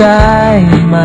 ได้ไหม